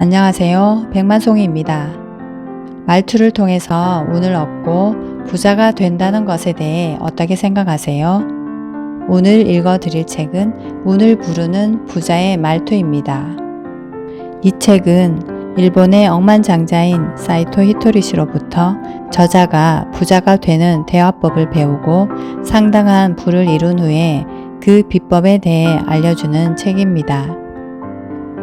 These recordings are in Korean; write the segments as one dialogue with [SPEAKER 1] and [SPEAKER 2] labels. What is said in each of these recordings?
[SPEAKER 1] 안녕하세요. 백만송이입니다. 말투를 통해서 운을 얻고 부자가 된다는 것에 대해 어떻게 생각하세요? 오늘 읽어 드릴 책은 운을 부르는 부자의 말투입니다. 이 책은 일본의 억만장자인 사이토 히토리시로부터 저자가 부자가 되는 대화법을 배우고 상당한 부를 이룬 후에 그 비법에 대해 알려주는 책입니다.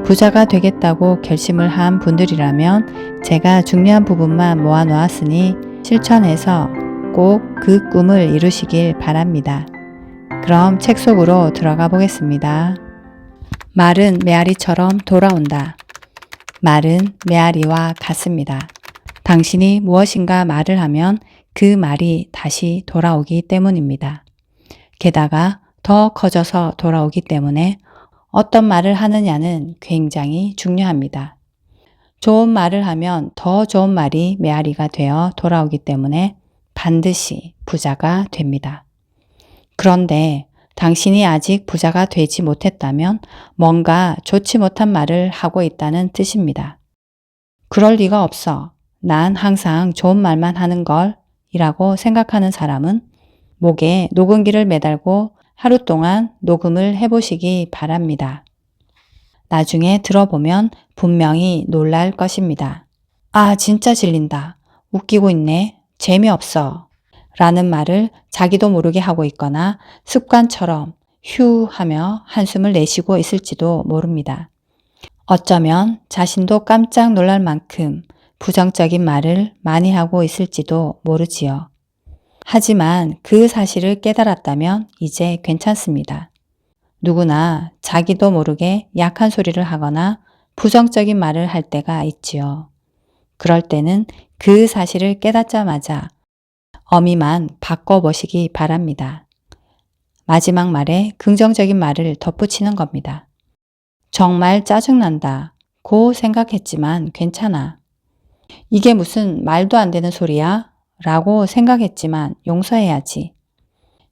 [SPEAKER 1] 부자가 되겠다고 결심을 한 분들이라면 제가 중요한 부분만 모아 놓았으니 실천해서 꼭 그 꿈을 이루시길 바랍니다. 그럼 책 속으로 들어가 보겠습니다. 말은 메아리처럼 돌아온다. 말은 메아리와 같습니다. 당신이 무엇인가 말을 하면 그 말이 다시 돌아오기 때문입니다. 게다가 더 커져서 돌아오기 때문에 어떤 말을 하느냐는 굉장히 중요합니다. 좋은 말을 하면 더 좋은 말이 메아리가 되어 돌아오기 때문에 반드시 부자가 됩니다. 그런데 당신이 아직 부자가 되지 못했다면 뭔가 좋지 못한 말을 하고 있다는 뜻입니다. 그럴 리가 없어. 난 항상 좋은 말만 하는 걸 이라고 생각하는 사람은 목에 녹음기를 매달고 하루 동안 녹음을 해보시기 바랍니다. 나중에 들어보면 분명히 놀랄 것입니다. 아, 진짜 질린다. 웃기고 있네. 재미없어. 라는 말을 자기도 모르게 하고 있거나 습관처럼 휴 하며 한숨을 내쉬고 있을지도 모릅니다. 어쩌면 자신도 깜짝 놀랄 만큼 부정적인 말을 많이 하고 있을지도 모르지요. 하지만 그 사실을 깨달았다면 이제 괜찮습니다. 누구나 자기도 모르게 약한 소리를 하거나 부정적인 말을 할 때가 있지요. 그럴 때는 그 사실을 깨닫자마자 어미만 바꿔보시기 바랍니다. 마지막 말에 긍정적인 말을 덧붙이는 겁니다. 정말 짜증난다. 고 생각했지만 괜찮아. 이게 무슨 말도 안 되는 소리야? 라고 생각했지만 용서해야지.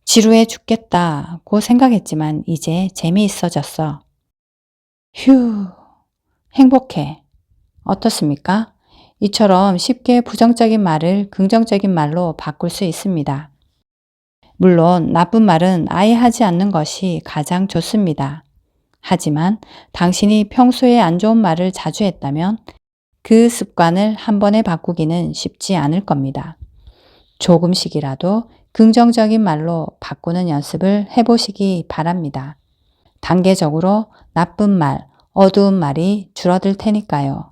[SPEAKER 1] 지루해 죽겠다고 생각했지만 이제 재미있어졌어. 휴, 행복해. 어떻습니까? 이처럼 쉽게 부정적인 말을 긍정적인 말로 바꿀 수 있습니다. 물론 나쁜 말은 아예 하지 않는 것이 가장 좋습니다. 하지만 당신이 평소에 안 좋은 말을 자주 했다면 그 습관을 한 번에 바꾸기는 쉽지 않을 겁니다. 조금씩이라도 긍정적인 말로 바꾸는 연습을 해보시기 바랍니다. 단계적으로 나쁜 말, 어두운 말이 줄어들 테니까요.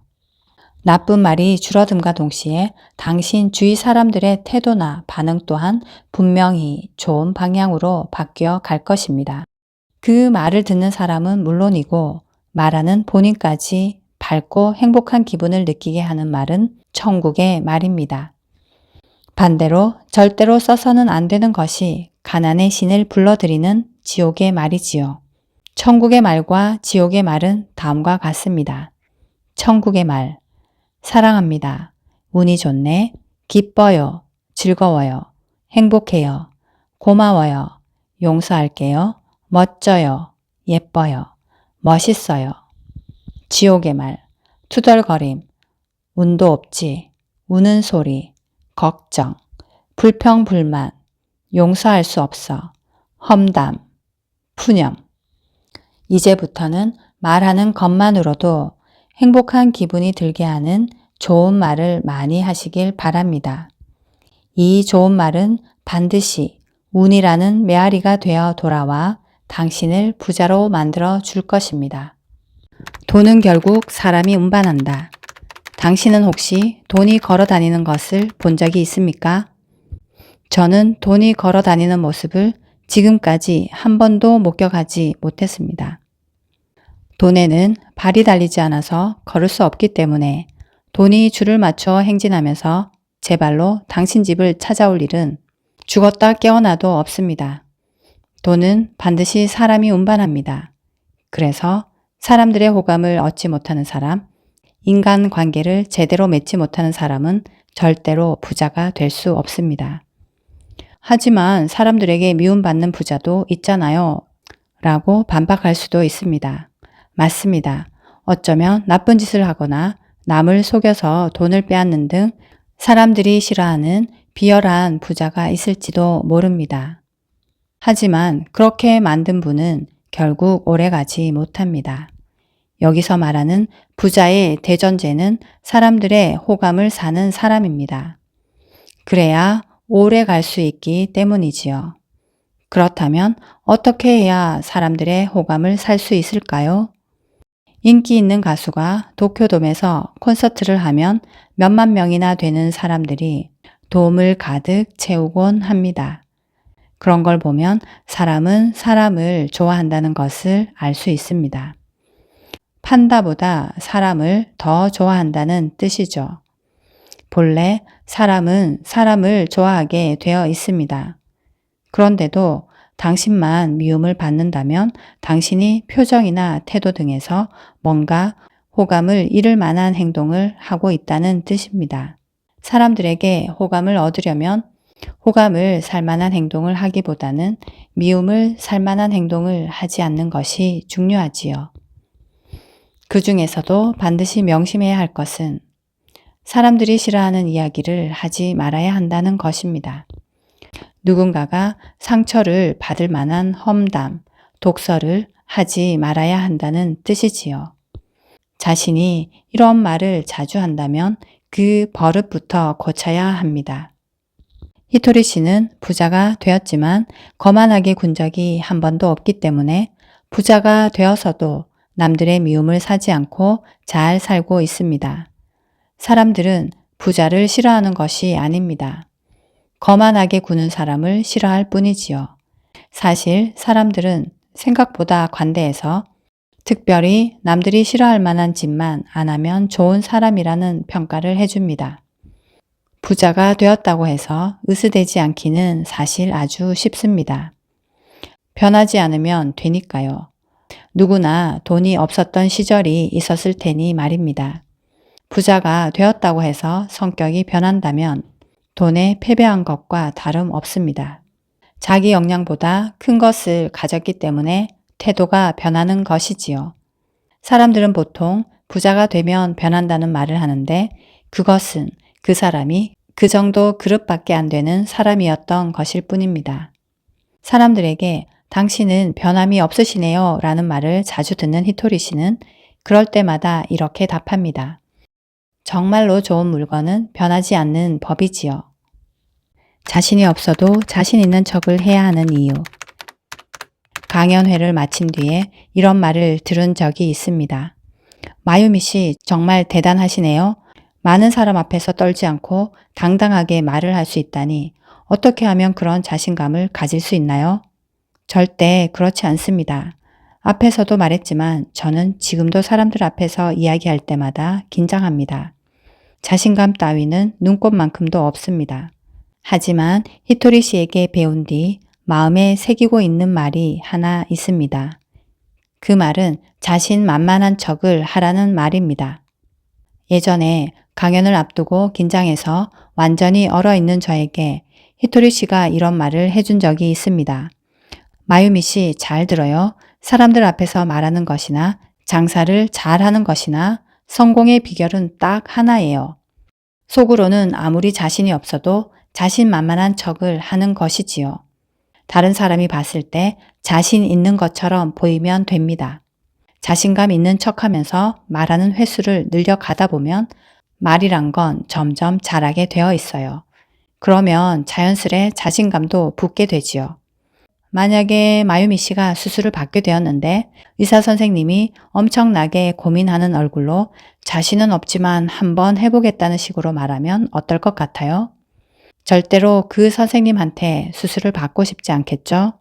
[SPEAKER 1] 나쁜 말이 줄어듦과 동시에 당신 주위 사람들의 태도나 반응 또한 분명히 좋은 방향으로 바뀌어 갈 것입니다. 그 말을 듣는 사람은 물론이고 말하는 본인까지 밝고 행복한 기분을 느끼게 하는 말은 천국의 말입니다. 반대로 절대로 써서는 안 되는 것이 가난의 신을 불러들이는 지옥의 말이지요. 천국의 말과 지옥의 말은 다음과 같습니다. 천국의 말. 사랑합니다. 운이 좋네. 기뻐요. 즐거워요. 행복해요. 고마워요. 용서할게요. 멋져요. 예뻐요. 멋있어요. 지옥의 말. 투덜거림. 운도 없지. 우는 소리. 걱정. 불평, 불만. 용서할 수 없어. 험담. 푸념. 이제부터는 말하는 것만으로도 행복한 기분이 들게 하는 좋은 말을 많이 하시길 바랍니다. 이 좋은 말은 반드시 운이라는 메아리가 되어 돌아와 당신을 부자로 만들어 줄 것입니다. 돈은 결국 사람이 운반한다. 당신은 혹시 돈이 걸어 다니는 것을 본 적이 있습니까? 저는 돈이 걸어 다니는 모습을 지금까지 한 번도 목격하지 못했습니다. 돈에는 발이 달리지 않아서 걸을 수 없기 때문에 돈이 줄을 맞춰 행진하면서 제 발로 당신 집을 찾아올 일은 죽었다 깨어나도 없습니다. 돈은 반드시 사람이 운반합니다. 그래서 사람들의 호감을 얻지 못하는 사람, 인간 관계를 제대로 맺지 못하는 사람은 절대로 부자가 될 수 없습니다. 하지만 사람들에게 미움받는 부자도 있잖아요. 라고 반박할 수도 있습니다. 맞습니다. 어쩌면 나쁜 짓을 하거나 남을 속여서 돈을 빼앗는 등 사람들이 싫어하는 비열한 부자가 있을지도 모릅니다. 하지만 그렇게 만든 분은 결국 오래 가지 못합니다. 여기서 말하는 부자의 대전제는 사람들의 호감을 사는 사람입니다. 그래야 오래 갈 수 있기 때문이지요. 그렇다면 어떻게 해야 사람들의 호감을 살 수 있을까요? 인기 있는 가수가 도쿄돔에서 콘서트를 하면 몇만 명이나 되는 사람들이 돔을 가득 채우곤 합니다. 그런 걸 보면 사람은 사람을 좋아한다는 것을 알 수 있습니다. 판다보다 사람을 더 좋아한다는 뜻이죠. 본래 사람은 사람을 좋아하게 되어 있습니다. 그런데도 당신만 미움을 받는다면 당신이 표정이나 태도 등에서 뭔가 호감을 잃을 만한 행동을 하고 있다는 뜻입니다. 사람들에게 호감을 얻으려면 호감을 살 만한 행동을 하기보다는 미움을 살 만한 행동을 하지 않는 것이 중요하지요. 그 중에서도 반드시 명심해야 할 것은 사람들이 싫어하는 이야기를 하지 말아야 한다는 것입니다. 누군가가 상처를 받을 만한 험담, 독설을 하지 말아야 한다는 뜻이지요. 자신이 이런 말을 자주 한다면 그 버릇부터 고쳐야 합니다. 히토리 씨는 부자가 되었지만 거만하게 군 적이 한 번도 없기 때문에 부자가 되어서도 남들의 미움을 사지 않고 잘 살고 있습니다. 사람들은 부자를 싫어하는 것이 아닙니다. 거만하게 구는 사람을 싫어할 뿐이지요. 사실 사람들은 생각보다 관대해서 특별히 남들이 싫어할 만한 짓만 안 하면 좋은 사람이라는 평가를 해줍니다. 부자가 되었다고 해서 으스대지 않기는 사실 아주 쉽습니다. 변하지 않으면 되니까요. 누구나 돈이 없었던 시절이 있었을 테니 말입니다. 부자가 되었다고 해서 성격이 변한다면 돈에 패배한 것과 다름 없습니다. 자기 역량보다 큰 것을 가졌기 때문에 태도가 변하는 것이지요. 사람들은 보통 부자가 되면 변한다는 말을 하는데 그것은 그 사람이 그 정도 그릇밖에 안 되는 사람이었던 것일 뿐입니다. 사람들에게 당신은 변함이 없으시네요 라는 말을 자주 듣는 히토리 씨는 그럴 때마다 이렇게 답합니다. 정말로 좋은 물건은 변하지 않는 법이지요. 자신이 없어도 자신 있는 척을 해야 하는 이유. 강연회를 마친 뒤에 이런 말을 들은 적이 있습니다. 마유미 씨 정말 대단하시네요. 많은 사람 앞에서 떨지 않고 당당하게 말을 할 수 있다니 어떻게 하면 그런 자신감을 가질 수 있나요? 절대 그렇지 않습니다. 앞에서도 말했지만 저는 지금도 사람들 앞에서 이야기할 때마다 긴장합니다. 자신감 따위는 눈꽃만큼도 없습니다. 하지만 히토리 씨에게 배운 뒤 마음에 새기고 있는 말이 하나 있습니다. 그 말은 자신 만만한 척을 하라는 말입니다. 예전에 강연을 앞두고 긴장해서 완전히 얼어 있는 저에게 히토리 씨가 이런 말을 해준 적이 있습니다. 마유미 씨 잘 들어요. 사람들 앞에서 말하는 것이나 장사를 잘 하는 것이나 성공의 비결은 딱 하나예요. 속으로는 아무리 자신이 없어도 자신만만한 척을 하는 것이지요. 다른 사람이 봤을 때 자신 있는 것처럼 보이면 됩니다. 자신감 있는 척 하면서 말하는 횟수를 늘려가다 보면 말이란 건 점점 잘하게 되어 있어요. 그러면 자연스레 자신감도 붙게 되지요. 만약에 마유미 씨가 수술을 받게 되었는데 의사 선생님이 엄청나게 고민하는 얼굴로 자신은 없지만 한번 해보겠다는 식으로 말하면 어떨 것 같아요? 절대로 그 선생님한테 수술을 받고 싶지 않겠죠?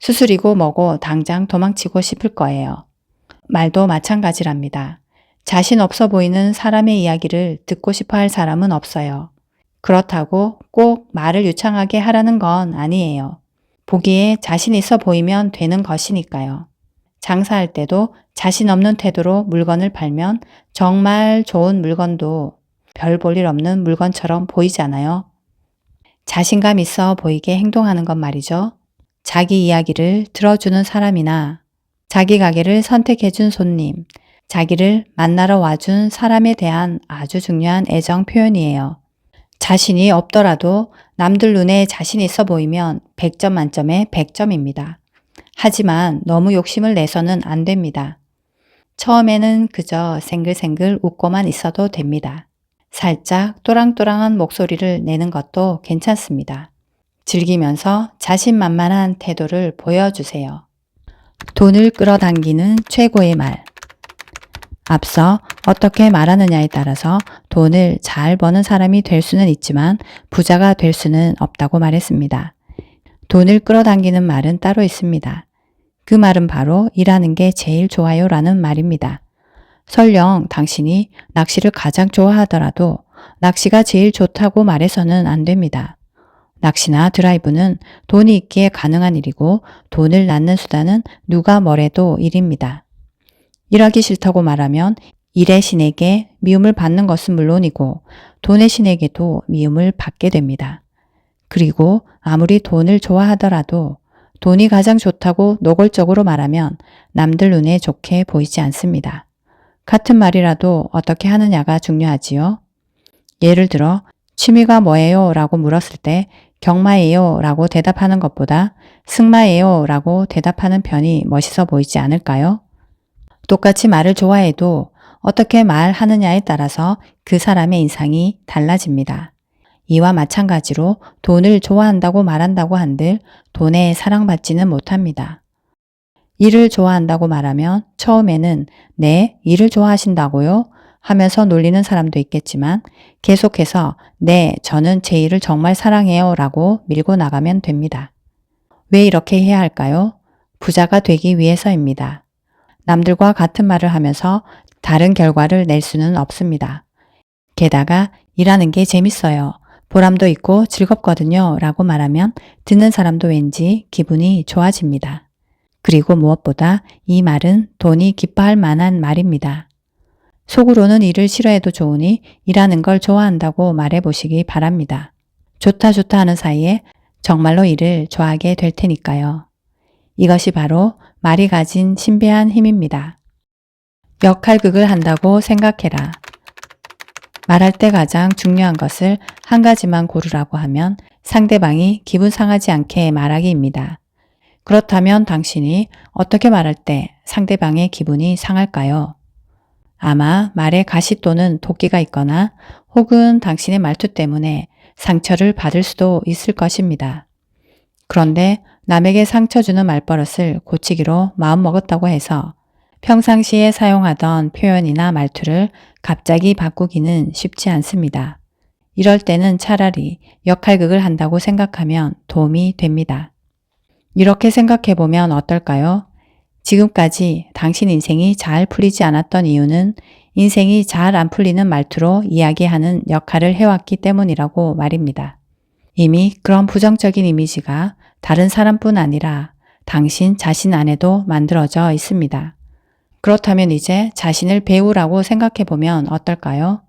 [SPEAKER 1] 수술이고 뭐고 당장 도망치고 싶을 거예요. 말도 마찬가지랍니다. 자신 없어 보이는 사람의 이야기를 듣고 싶어 할 사람은 없어요. 그렇다고 꼭 말을 유창하게 하라는 건 아니에요. 보기에 자신 있어 보이면 되는 것이니까요. 장사할 때도 자신 없는 태도로 물건을 팔면 정말 좋은 물건도 별 볼 일 없는 물건처럼 보이잖아요. 자신감 있어 보이게 행동하는 것 말이죠. 자기 이야기를 들어주는 사람이나 자기 가게를 선택해준 손님, 자기를 만나러 와준 사람에 대한 아주 중요한 애정 표현이에요. 자신이 없더라도 남들 눈에 자신 있어 보이면 100점 만점에 100점입니다. 하지만 너무 욕심을 내서는 안 됩니다. 처음에는 그저 생글생글 웃고만 있어도 됩니다. 살짝 또랑또랑한 목소리를 내는 것도 괜찮습니다. 즐기면서 자신만만한 태도를 보여주세요. 돈을 끌어당기는 최고의 말. 앞서 어떻게 말하느냐에 따라서 돈을 잘 버는 사람이 될 수는 있지만 부자가 될 수는 없다고 말했습니다. 돈을 끌어당기는 말은 따로 있습니다. 그 말은 바로 일하는 게 제일 좋아요 라는 말입니다. 설령 당신이 낚시를 가장 좋아하더라도 낚시가 제일 좋다고 말해서는 안 됩니다. 낚시나 드라이브는 돈이 있기에 가능한 일이고 돈을 낳는 수단은 누가 뭐래도 일입니다. 일하기 싫다고 말하면 일의 신에게 미움을 받는 것은 물론이고 돈의 신에게도 미움을 받게 됩니다. 그리고 아무리 돈을 좋아하더라도 돈이 가장 좋다고 노골적으로 말하면 남들 눈에 좋게 보이지 않습니다. 같은 말이라도 어떻게 하느냐가 중요하지요. 예를 들어 취미가 뭐예요? 라고 물었을 때 경마예요 라고 대답하는 것보다 승마예요 라고 대답하는 편이 멋있어 보이지 않을까요? 똑같이 말을 좋아해도 어떻게 말하느냐에 따라서 그 사람의 인상이 달라집니다. 이와 마찬가지로 돈을 좋아한다고 말한다고 한들 돈에 사랑받지는 못합니다. 일을 좋아한다고 말하면 처음에는 네, 일을 좋아하신다고요? 하면서 놀리는 사람도 있겠지만 계속해서 네, 저는 제 일을 정말 사랑해요 라고 밀고 나가면 됩니다. 왜 이렇게 해야 할까요? 부자가 되기 위해서입니다. 남들과 같은 말을 하면서 다른 결과를 낼 수는 없습니다. 게다가 일하는 게 재밌어요. 보람도 있고 즐겁거든요. 라고 말하면 듣는 사람도 왠지 기분이 좋아집니다. 그리고 무엇보다 이 말은 돈이 기뻐할 만한 말입니다. 속으로는 일을 싫어해도 좋으니 일하는 걸 좋아한다고 말해 보시기 바랍니다. 좋다 좋다 하는 사이에 정말로 일을 좋아하게 될 테니까요. 이것이 바로 말이 가진 신비한 힘입니다. 역할극을 한다고 생각해라. 말할 때 가장 중요한 것을 한 가지만 고르라고 하면 상대방이 기분 상하지 않게 말하기입니다. 그렇다면 당신이 어떻게 말할 때 상대방의 기분이 상할까요? 아마 말에 가시 또는 도끼가 있거나 혹은 당신의 말투 때문에 상처를 받을 수도 있을 것입니다. 그런데 남에게 상처 주는 말버릇을 고치기로 마음먹었다고 해서 평상시에 사용하던 표현이나 말투를 갑자기 바꾸기는 쉽지 않습니다. 이럴 때는 차라리 역할극을 한다고 생각하면 도움이 됩니다. 이렇게 생각해 보면 어떨까요? 지금까지 당신 인생이 잘 풀리지 않았던 이유는 인생이 잘 안 풀리는 말투로 이야기하는 역할을 해왔기 때문이라고 말입니다. 이미 그런 부정적인 이미지가 다른 사람뿐 아니라 당신 자신 안에도 만들어져 있습니다. 그렇다면 이제 자신을 배우라고 생각해 보면 어떨까요?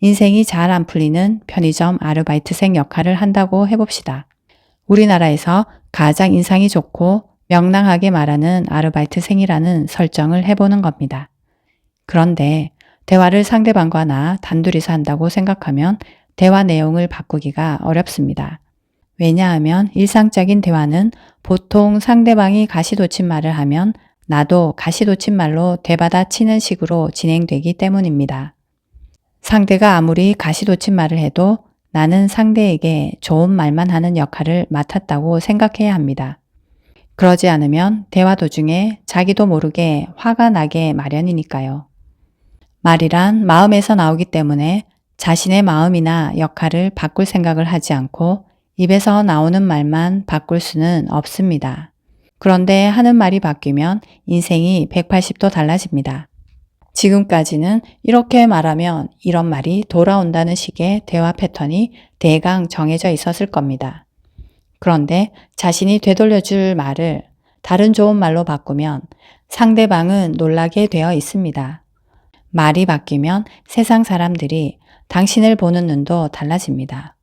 [SPEAKER 1] 인생이 잘 안 풀리는 편의점 아르바이트생 역할을 한다고 해봅시다. 우리나라에서 가장 인상이 좋고 명랑하게 말하는 아르바이트생이라는 설정을 해보는 겁니다. 그런데 대화를 상대방과 나 단둘이서 한다고 생각하면 대화 내용을 바꾸기가 어렵습니다. 왜냐하면 일상적인 대화는 보통 상대방이 가시돋친 말을 하면 나도 가시돋친 말로 되받아치는 식으로 진행되기 때문입니다. 상대가 아무리 가시돋친 말을 해도 나는 상대에게 좋은 말만 하는 역할을 맡았다고 생각해야 합니다. 그러지 않으면 대화 도중에 자기도 모르게 화가 나게 마련이니까요. 말이란 마음에서 나오기 때문에 자신의 마음이나 역할을 바꿀 생각을 하지 않고 입에서 나오는 말만 바꿀 수는 없습니다. 그런데 하는 말이 바뀌면 인생이 180도 달라집니다. 지금까지는 이렇게 말하면 이런 말이 돌아온다는 식의 대화 패턴이 대강 정해져 있었을 겁니다. 그런데 자신이 되돌려줄 말을 다른 좋은 말로 바꾸면 상대방은 놀라게 되어 있습니다. 말이 바뀌면 세상 사람들이 당신을 보는 눈도 달라집니다.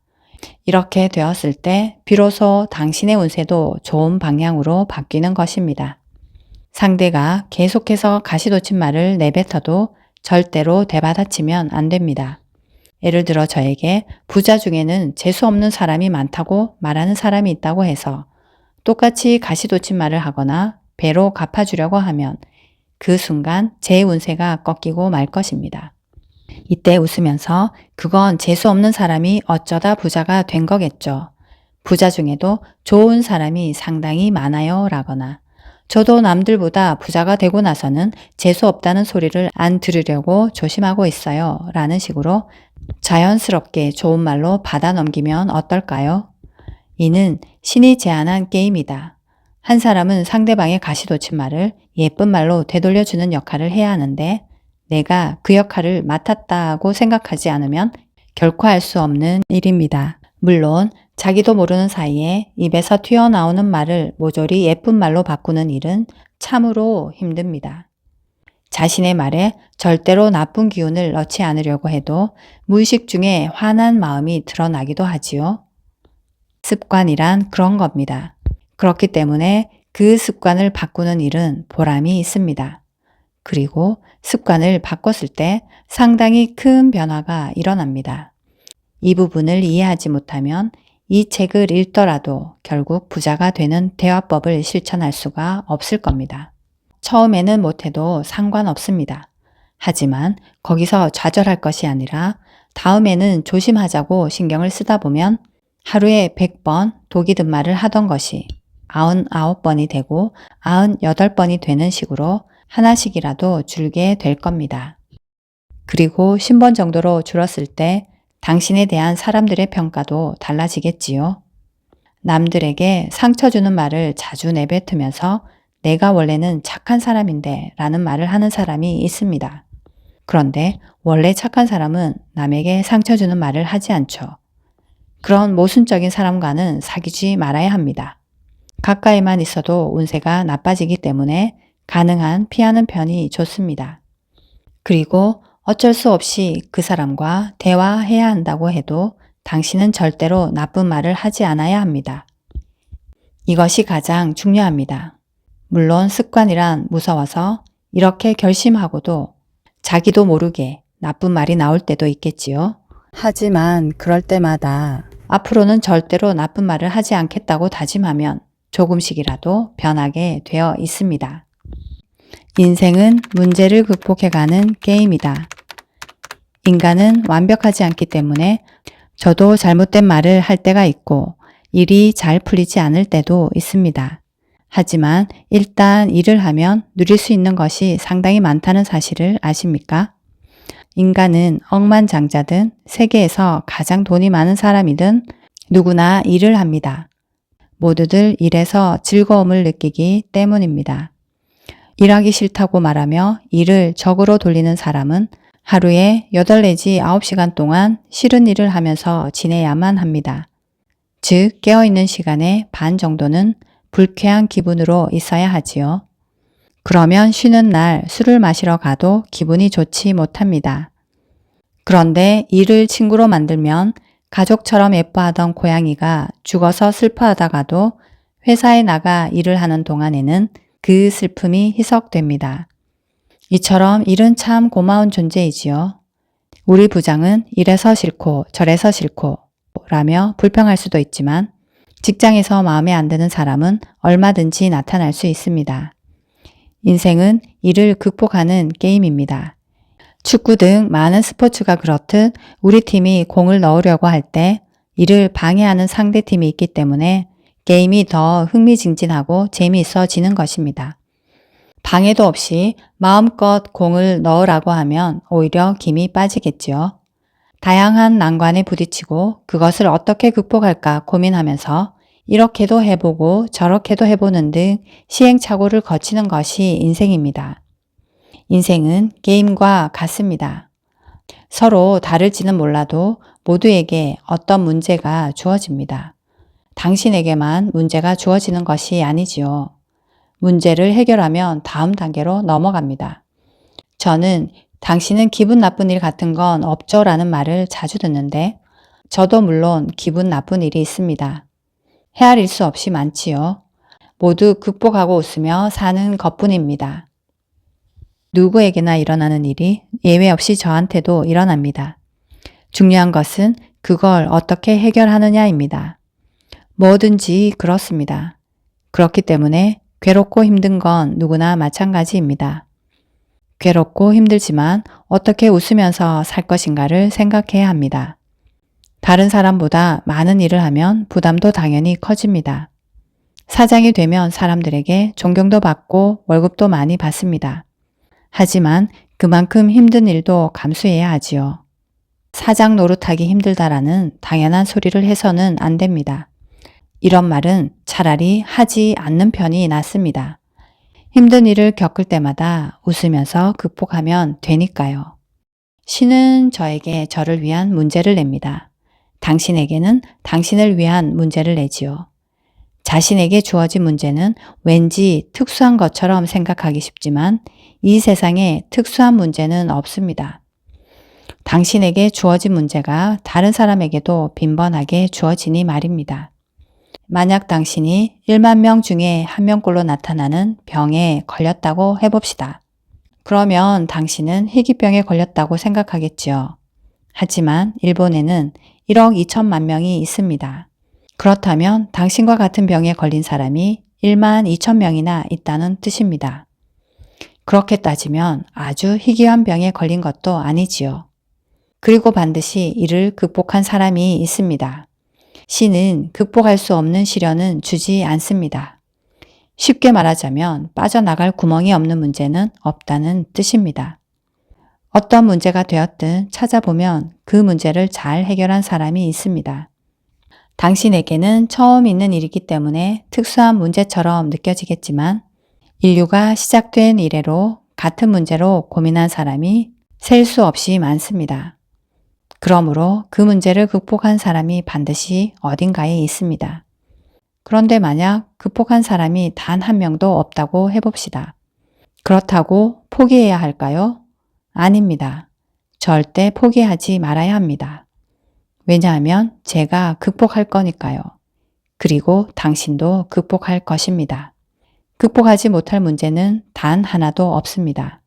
[SPEAKER 1] 이렇게 되었을 때 비로소 당신의 운세도 좋은 방향으로 바뀌는 것입니다. 상대가 계속해서 가시돋친 말을 내뱉어도 절대로 대받아치면 안 됩니다. 예를 들어 저에게 부자 중에는 재수 없는 사람이 많다고 말하는 사람이 있다고 해서 똑같이 가시돋친 말을 하거나 배로 갚아주려고 하면 그 순간 제 운세가 꺾이고 말 것입니다. 이때 웃으면서 그건 재수 없는 사람이 어쩌다 부자가 된 거겠죠. 부자 중에도 좋은 사람이 상당히 많아요 라거나 저도 남들보다 부자가 되고 나서는 재수 없다는 소리를 안 들으려고 조심하고 있어요 라는 식으로 자연스럽게 좋은 말로 받아 넘기면 어떨까요? 이는 신이 제안한 게임이다. 한 사람은 상대방의 가시돋친 말을 예쁜 말로 되돌려주는 역할을 해야 하는데 내가 그 역할을 맡았다고 생각하지 않으면 결코 할 수 없는 일입니다. 물론 자기도 모르는 사이에 입에서 튀어나오는 말을 모조리 예쁜 말로 바꾸는 일은 참으로 힘듭니다. 자신의 말에 절대로 나쁜 기운을 넣지 않으려고 해도 무의식 중에 화난 마음이 드러나기도 하지요. 습관이란 그런 겁니다. 그렇기 때문에 그 습관을 바꾸는 일은 보람이 있습니다. 그리고 습관을 바꿨을 때 상당히 큰 변화가 일어납니다. 이 부분을 이해하지 못하면 이 책을 읽더라도 결국 부자가 되는 대화법을 실천할 수가 없을 겁니다. 처음에는 못해도 상관없습니다. 하지만 거기서 좌절할 것이 아니라 다음에는 조심하자고 신경을 쓰다 보면 하루에 100번 독이 든 말을 하던 것이 99번이 되고 98번이 되는 식으로 하나씩이라도 줄게 될 겁니다. 그리고 10번 정도로 줄었을 때 당신에 대한 사람들의 평가도 달라지겠지요. 남들에게 상처 주는 말을 자주 내뱉으면서 내가 원래는 착한 사람인데 라는 말을 하는 사람이 있습니다. 그런데 원래 착한 사람은 남에게 상처 주는 말을 하지 않죠. 그런 모순적인 사람과는 사귀지 말아야 합니다. 가까이만 있어도 운세가 나빠지기 때문에 가능한 피하는 편이 좋습니다. 그리고 어쩔 수 없이 그 사람과 대화해야 한다고 해도 당신은 절대로 나쁜 말을 하지 않아야 합니다. 이것이 가장 중요합니다. 물론 습관이란 무서워서 이렇게 결심하고도 자기도 모르게 나쁜 말이 나올 때도 있겠지요. 하지만 그럴 때마다 앞으로는 절대로 나쁜 말을 하지 않겠다고 다짐하면 조금씩이라도 변하게 되어 있습니다. 인생은 문제를 극복해가는 게임이다. 인간은 완벽하지 않기 때문에 저도 잘못된 말을 할 때가 있고 일이 잘 풀리지 않을 때도 있습니다. 하지만 일단 일을 하면 누릴 수 있는 것이 상당히 많다는 사실을 아십니까? 인간은 억만장자든 세계에서 가장 돈이 많은 사람이든 누구나 일을 합니다. 모두들 일에서 즐거움을 느끼기 때문입니다. 일하기 싫다고 말하며 일을 적으로 돌리는 사람은 하루에 8 내지 9시간 동안 싫은 일을 하면서 지내야만 합니다. 즉, 깨어있는 시간의 반 정도는 불쾌한 기분으로 있어야 하지요. 그러면 쉬는 날 술을 마시러 가도 기분이 좋지 못합니다. 그런데 일을 친구로 만들면 가족처럼 예뻐하던 고양이가 죽어서 슬퍼하다가도 회사에 나가 일을 하는 동안에는 그 슬픔이 희석됩니다. 이처럼 일은 참 고마운 존재이지요. 우리 부장은 이래서 싫고 저래서 싫고 라며 불평할 수도 있지만 직장에서 마음에 안 드는 사람은 얼마든지 나타날 수 있습니다. 인생은 이를 극복하는 게임입니다. 축구 등 많은 스포츠가 그렇듯 우리 팀이 공을 넣으려고 할 때 이를 방해하는 상대 팀이 있기 때문에 게임이 더 흥미진진하고 재미있어지는 것입니다. 방해도 없이 마음껏 공을 넣으라고 하면 오히려 김이 빠지겠지요. 다양한 난관에 부딪히고 그것을 어떻게 극복할까 고민하면서 이렇게도 해보고 저렇게도 해보는 등 시행착오를 거치는 것이 인생입니다. 인생은 게임과 같습니다. 서로 다를지는 몰라도 모두에게 어떤 문제가 주어집니다. 당신에게만 문제가 주어지는 것이 아니지요. 문제를 해결하면 다음 단계로 넘어갑니다. 저는 당신은 기분 나쁜 일 같은 건 없죠 라는 말을 자주 듣는데 저도 물론 기분 나쁜 일이 있습니다. 헤아릴 수 없이 많지요. 모두 극복하고 웃으며 사는 것뿐입니다. 누구에게나 일어나는 일이 예외 없이 저한테도 일어납니다. 중요한 것은 그걸 어떻게 해결하느냐입니다. 뭐든지 그렇습니다. 그렇기 때문에 괴롭고 힘든 건 누구나 마찬가지입니다. 괴롭고 힘들지만 어떻게 웃으면서 살 것인가를 생각해야 합니다. 다른 사람보다 많은 일을 하면 부담도 당연히 커집니다. 사장이 되면 사람들에게 존경도 받고 월급도 많이 받습니다. 하지만 그만큼 힘든 일도 감수해야 하지요. 사장 노릇하기 힘들다라는 당연한 소리를 해서는 안 됩니다. 이런 말은 차라리 하지 않는 편이 낫습니다. 힘든 일을 겪을 때마다 웃으면서 극복하면 되니까요. 신은 저에게 저를 위한 문제를 냅니다. 당신에게는 당신을 위한 문제를 내지요. 자신에게 주어진 문제는 왠지 특수한 것처럼 생각하기 쉽지만 이 세상에 특수한 문제는 없습니다. 당신에게 주어진 문제가 다른 사람에게도 빈번하게 주어지니 말입니다. 만약 당신이 1만 명 중에 한 명꼴로 나타나는 병에 걸렸다고 해봅시다. 그러면 당신은 희귀병에 걸렸다고 생각하겠지요. 하지만 일본에는 1억 2천만 명이 있습니다. 그렇다면 당신과 같은 병에 걸린 사람이 1만 2천 명이나 있다는 뜻입니다. 그렇게 따지면 아주 희귀한 병에 걸린 것도 아니지요. 그리고 반드시 이를 극복한 사람이 있습니다. 신은 극복할 수 없는 시련은 주지 않습니다. 쉽게 말하자면 빠져나갈 구멍이 없는 문제는 없다는 뜻입니다. 어떤 문제가 되었든 찾아보면 그 문제를 잘 해결한 사람이 있습니다. 당신에게는 처음 있는 일이기 때문에 특수한 문제처럼 느껴지겠지만 인류가 시작된 이래로 같은 문제로 고민한 사람이 셀 수 없이 많습니다. 그러므로 그 문제를 극복한 사람이 반드시 어딘가에 있습니다. 그런데 만약 극복한 사람이 단 한 명도 없다고 해봅시다. 그렇다고 포기해야 할까요? 아닙니다. 절대 포기하지 말아야 합니다. 왜냐하면 제가 극복할 거니까요. 그리고 당신도 극복할 것입니다. 극복하지 못할 문제는 단 하나도 없습니다.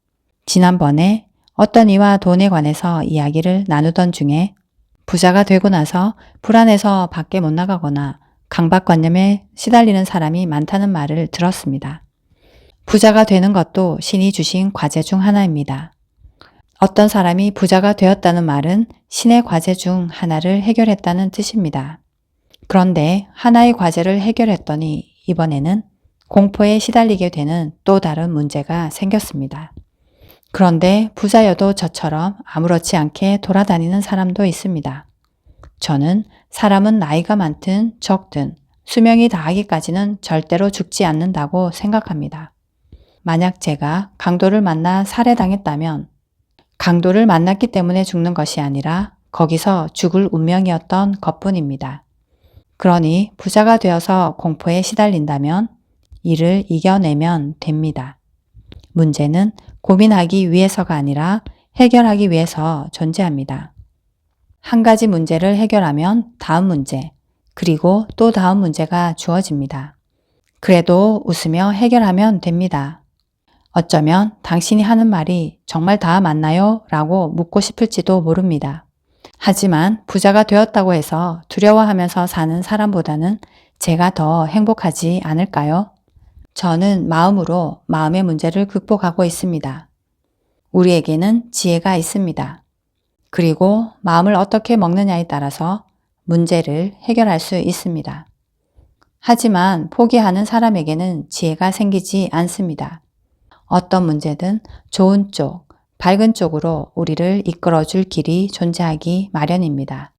[SPEAKER 1] 지난번에 어떤 이와 돈에 관해서 이야기를 나누던 중에 부자가 되고 나서 불안해서 밖에 못 나가거나 강박관념에 시달리는 사람이 많다는 말을 들었습니다. 부자가 되는 것도 신이 주신 과제 중 하나입니다. 어떤 사람이 부자가 되었다는 말은 신의 과제 중 하나를 해결했다는 뜻입니다. 그런데 하나의 과제를 해결했더니 이번에는 공포에 시달리게 되는 또 다른 문제가 생겼습니다. 그런데 부자여도 저처럼 아무렇지 않게 돌아다니는 사람도 있습니다. 저는 사람은 나이가 많든 적든 수명이 다하기까지는 절대로 죽지 않는다고 생각합니다. 만약 제가 강도를 만나 살해당했다면 강도를 만났기 때문에 죽는 것이 아니라 거기서 죽을 운명이었던 것뿐입니다. 그러니 부자가 되어서 공포에 시달린다면 이를 이겨내면 됩니다. 문제는 고민하기 위해서가 아니라 해결하기 위해서 존재합니다. 한 가지 문제를 해결하면 다음 문제, 그리고 또 다음 문제가 주어집니다. 그래도 웃으며 해결하면 됩니다. 어쩌면 당신이 하는 말이 정말 다 맞나요? 라고 묻고 싶을지도 모릅니다. 하지만 부자가 되었다고 해서 두려워하면서 사는 사람보다는 제가 더 행복하지 않을까요? 저는 마음으로 마음의 문제를 극복하고 있습니다. 우리에게는 지혜가 있습니다. 그리고 마음을 어떻게 먹느냐에 따라서 문제를 해결할 수 있습니다. 하지만 포기하는 사람에게는 지혜가 생기지 않습니다. 어떤 문제든 좋은 쪽, 밝은 쪽으로 우리를 이끌어 줄 길이 존재하기 마련입니다.